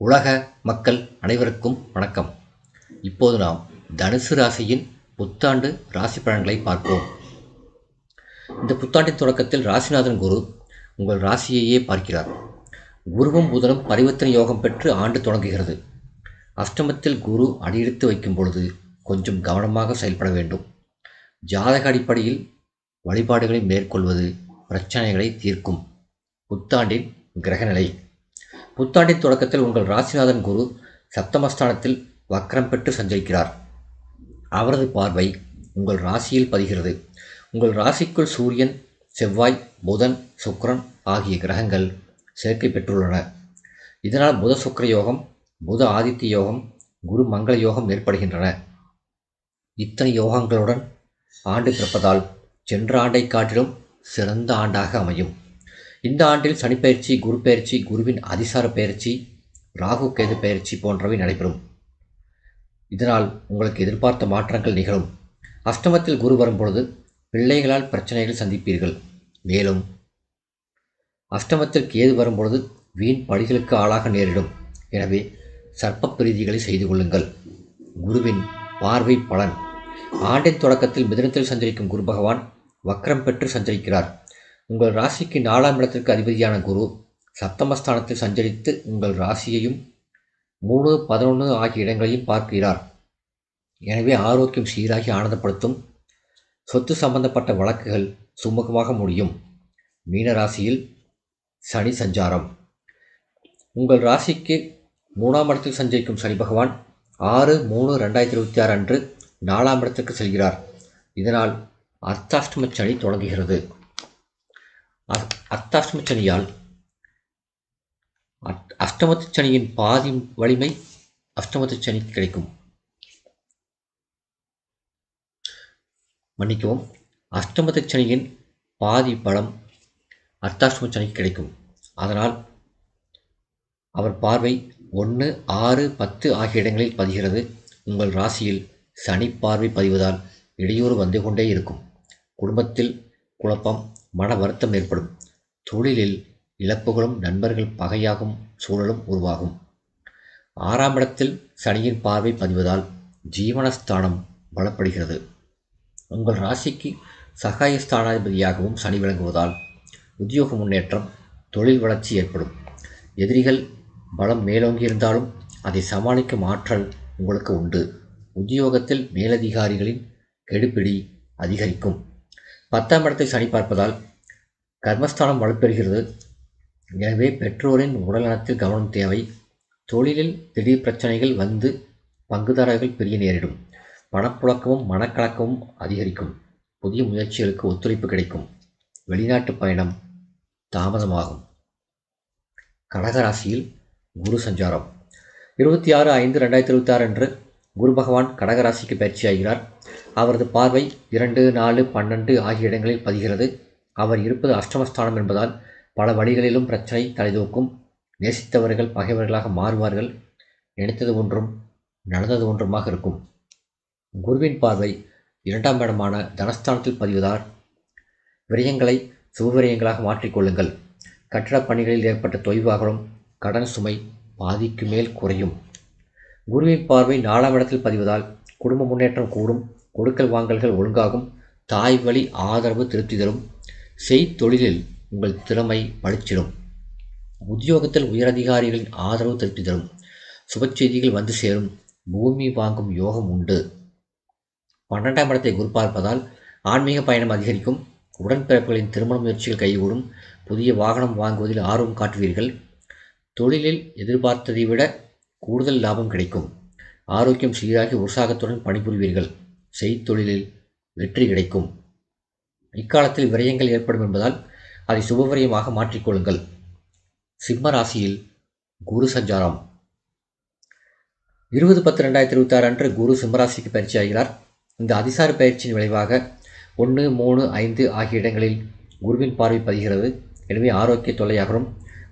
உலக மக்கள் அனைவருக்கும் வணக்கம். இப்போது நாம் தனுசு ராசியின் புத்தாண்டு ராசி பலன்களை பார்ப்போம். இந்த புத்தாண்டின் தொடக்கத்தில் ராசிநாதன் குரு உங்கள் ராசியையே பார்க்கிறார். குருவும் புதனும் பரிவர்த்தனை யோகம் பெற்று ஆண்டு தொடங்குகிறது. அஷ்டமத்தில் குரு அடியெடுத்து வைக்கும் பொழுது கொஞ்சம் கவனமாக செயல்பட வேண்டும். ஜாதக அடிப்படையில் வழிபாடுகளை மேற்கொள்வது பிரச்சனைகளை தீர்க்கும். புத்தாண்டின் கிரகநிலை. புத்தாண்டின் தொடக்கத்தில் உங்கள் ராசிநாதன் குரு சப்தமஸ்தானத்தில் வக்கரம் பெற்று சஞ்சரிக்கிறார். அவரது பார்வை உங்கள் ராசியில் பதிகிறது. உங்கள் ராசிக்குள் சூரியன் செவ்வாய் புதன் சுக்ரன் ஆகிய கிரகங்கள் சேர்க்கை பெற்றுள்ளன. இதனால் புத சுக்கர யோகம் புத ஆதித்ய யோகம் குரு மங்கள யோகம் ஏற்படுகின்றன. இத்தனை யோகங்களுடன் ஆண்டு பிறப்பதால் சென்ற ஆண்டை காட்டிலும் சிறந்த ஆண்டாக அமையும். இந்த ஆண்டில் சனிப்பெயர்ச்சி குரு பெயர்ச்சி குருவின் அதிசார பெயர்ச்சி ராகு கேது பெயர்ச்சி போன்றவை நடைபெறும். இதனால் உங்களுக்கு எதிர்பார்த்த மாற்றங்கள் நிகழும். அஷ்டமத்தில் குரு வரும்பொழுது பிள்ளைகளால் பிரச்சனைகள் சந்திப்பீர்கள். மேலும் அஷ்டமத்தில் கேது வரும்பொழுது வீண் பழிகளுக்கு ஆளாக நேரிடும். எனவே சர்ப்ப பிரீதிகளை செய்து கொள்ளுங்கள். குருவின் பார்வை பலன். ஆண்டின் தொடக்கத்தில் மிதனத்தில் சஞ்சரிக்கும் குரு பகவான் வக்ரம் பெற்று சஞ்சரிக்கிறார். உங்கள் ராசிக்கு நாலாம் இடத்திற்கு அதிபதியான குரு சப்தமஸ்தானத்தில் சஞ்சரித்து உங்கள் ராசியையும் மூணு பதினொன்று ஆகிய இடங்களையும் பார்க்கிறார். எனவே ஆரோக்கியம் சீராகி ஆனந்தப்படுத்தும். சொத்து சம்பந்தப்பட்ட வழக்குகள் சுமூகமாக முடியும். மீன ராசியில் சனி சஞ்சாரம். உங்கள் ராசிக்கு மூணாம் இடத்தில் சஞ்சரிக்கும் சனி பகவான் ஆறு மூணு ரெண்டாயிரத்தி இருபத்தி ஆறு அன்று நாலாம் இடத்திற்கு செல்கிறார். இதனால் அர்த்தாஷ்டம சனி தொடங்குகிறது. அர்த்தாஷ்டம சனியால் அஷ்டமத்து சனியின் பாதி வலிமை அஷ்டமத்து சனி கிடைக்கும். மன்னிக்கவும் அஷ்டமத்து சனியின் பாதி பலம் அர்த்தாஷ்டம சனிக்கு கிடைக்கும். அதனால் அவர் பார்வை ஒன்று ஆறு பத்து ஆகிய இடங்களில் பதிகிறது. உங்கள் ராசியில் சனி பார்வை பதிவதால் இடையூறு வந்து கொண்டே இருக்கும். குடும்பத்தில் குழப்பம் மன வருத்தம் ஏற்படும். தொழிலில் இழப்புகளும் நண்பர்கள் பகையாகும் சூழலும் உருவாகும். ஆறாம் இடத்தில் சனியின் பார்வை பதிவதால் ஜீவனஸ்தானம் பலப்படுகிறது. உங்கள் ராசிக்கு சகாய ஸ்தானாதிபதியாகவும் சனி விளங்குவதால் உத்தியோக முன்னேற்றம் தொழில் வளர்ச்சி ஏற்படும். எதிரிகள் பலம் மேலோங்கி இருந்தாலும் அதை சமாளிக்கும் ஆற்றல் உங்களுக்கு உண்டு. உத்தியோகத்தில் மேலதிகாரிகளின் கெடுபிடி அதிகரிக்கும். பத்தாம் இடத்தை சனி பார்ப்பதால் கர்மஸ்தானம் வலுப்பெறுகிறது. எனவே பெற்றோரின் உடல்நலத்தில் கவனம் தேவை. தொழிலில் திடீர் பிரச்சனைகள் வந்து பங்குதாரர்கள் பிரிய நேரிடும். பணப்புழக்கமும் மனக்கலக்கமும் அதிகரிக்கும். புதிய முயற்சிகளுக்கு ஒத்துழைப்பு கிடைக்கும். வெளிநாட்டு பயணம் தாமதமாகும். கடகராசியில் குரு சஞ்சாரம். இருபத்தி ஆறு ஐந்து ரெண்டாயிரத்தி இருபத்தி ஆறு அன்று குரு பகவான் கடகராசிக்கு பயிற்சியாகிறார் அவரது பார்வை இரண்டு நாலு பன்னெண்டு ஆகிய இடங்களில் பதிகிறது. அவர் இருப்பது அஷ்டமஸ்தானம் என்பதால் பல வழிகளிலும் பிரச்சனை தலைதூக்கும் நேசித்தவர்கள் பகைவர்களாக மாறுவார்கள். நினைத்தது ஒன்றும் நடந்தது ஒன்றுமாக இருக்கும். குருவின் பார்வை இரண்டாம் இடமான தனஸ்தானத்தில் பதிவதால் விரயங்களை சுபவிரயங்களாக மாற்றிக்கொள்ளுங்கள் கட்டடப் பணிகளில் ஏற்பட்ட தொய்வாகலும் கடன் சுமை பாதிக்கு மேல் குறையும். குருவின் பார்வை நாலாம் இடத்தில் பதிவதால் குடும்ப முன்னேற்றம் கூடும் கொடுக்கல் வாங்கல்கள் ஒழுங்காகும் தாய் வழி ஆதரவு திருப்தி தரும் செய்தொழிலில் உங்கள் திறமை பளிச்சிடும் உத்தியோகத்தில் உயரதிகாரிகளின் ஆதரவு திருப்தி தரும் சுப செய்திகள் வந்து சேரும் பூமி வாங்கும் யோகம் உண்டு. பன்னெண்டாம் இடத்தை குரு பார்ப்பதால் ஆன்மீக பயணம் அதிகரிக்கும் உடன்பிறப்புகளின் திருமண முயற்சிகள் கைகூடும் புதிய வாகனம் வாங்குவதில் ஆர்வம் காட்டுவீர்கள். தொழிலில் எதிர்பார்த்ததை விட கூடுதல் லாபம் கிடைக்கும். ஆரோக்கியம் சீராகி உற்சாகத்துடன் பணிபுரிவீர்கள். செய்தொழிலில் வெற்றி கிடைக்கும். இக்காலத்தில் விரயங்கள் ஏற்படும் என்பதால் அதை சுபவிரயமாக மாற்றிக்கொள்ளுங்கள். சிம்ம ராசியில் குரு சஞ்சாரம். இருபது பத்து ரெண்டாயிரத்தி இருபத்தி ஆறு அன்று குரு சிம்மராசிக்கு பயிற்சி ஆகிறார். இந்த அதிசார பயிற்சியின் விளைவாக ஒன்று மூணு ஐந்து ஆகிய இடங்களில் குருவின் பார்வை பதிகிறது. எனவே ஆரோக்கிய தொல்லையாகவும்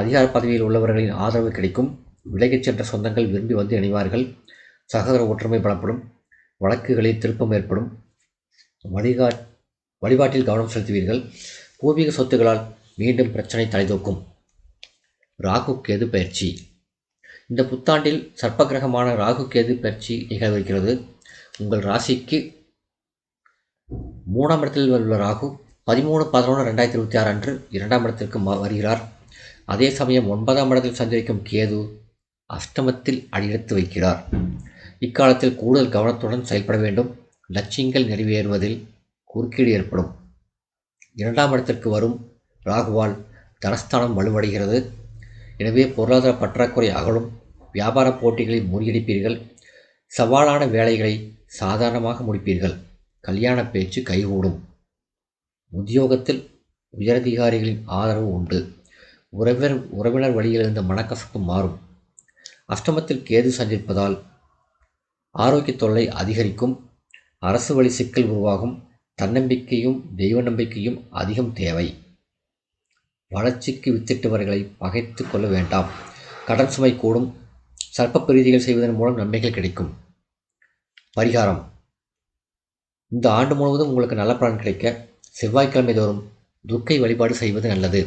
அதிகார பதவியில் உள்ளவர்களின் ஆதரவு கிடைக்கும். விலகிச் சென்ற சொந்தங்கள் விரும்பி வந்து இணைவார்கள். சகோதர ஒற்றுமை பலப்படும். வழக்குகளில் திருப்பம் ஏற்படும். வழிகா வழிபாட்டில் கவனம் செலுத்துவீர்கள். பூர்வீக சொத்துகளால் மீண்டும் பிரச்சனை தலைதூக்கும். ராகு கேது பயிற்சி. இந்த புத்தாண்டில் சர்ப்பகிரகமான ராகு கேது பயிற்சி நிகழ்விருக்கிறது உங்கள் ராசிக்கு மூணாம் இடத்தில் உள்ள ராகு பதிமூணு பதினொன்று ரெண்டாயிரத்தி இருபத்தி ஆறு அன்று இரண்டாம் இடத்திற்கு வருகிறார். அதே சமயம் ஒன்பதாம் இடத்தில் சந்திக்கும் கேது அஷ்டமத்தில் அடியெடுத்து வைக்கிறார். இக்காலத்தில் கூடுதல் கவனத்துடன் செயல்பட வேண்டும். லட்சியங்கள் நிறைவேறுவதில் குறுக்கீடு ஏற்படும். இரண்டாம் இடத்திற்கு வரும் ராகுவால் தனஸ்தானம் வலுவடைகிறது. எனவே பொருளாதார பற்றாக்குறை அகலும். வியாபார போட்டிகளை முறியடிப்பீர்கள். சவாலான வேலைகளை சாதாரணமாக முடிப்பீர்கள். கல்யாண பேச்சு கைகூடும். உத்தியோகத்தில் உயரதிகாரிகளின் ஆதரவு உண்டு. உறவினர் உறவினர் வழியில் இருந்த மனக்கசப்பு மாறும். அஷ்டமத்தில் கேது சஞ்சரிப்பதால் ஆரோக்கிய தொல்லை அதிகரிக்கும் அரசு வழி சிக்கல் உருவாகும் தன்னம்பிக்கையும் தெய்வ நம்பிக்கையும் அதிகம் தேவை. வளர்ச்சிக்கு வித்திட்டவர்களை பகைத்து கொள்ள வேண்டாம். கடன் சுமை கூடும். சர்ப்ப பிரீதிகள் செய்வதன் மூலம் நன்மைகள் கிடைக்கும். பரிகாரம். இந்த ஆண்டு முழுவதும் உங்களுக்கு நல்ல பலன் கிடைக்க செவ்வாய்க்கிழமை தோறும் துர்க்கை வழிபாடு செய்வது நல்லது.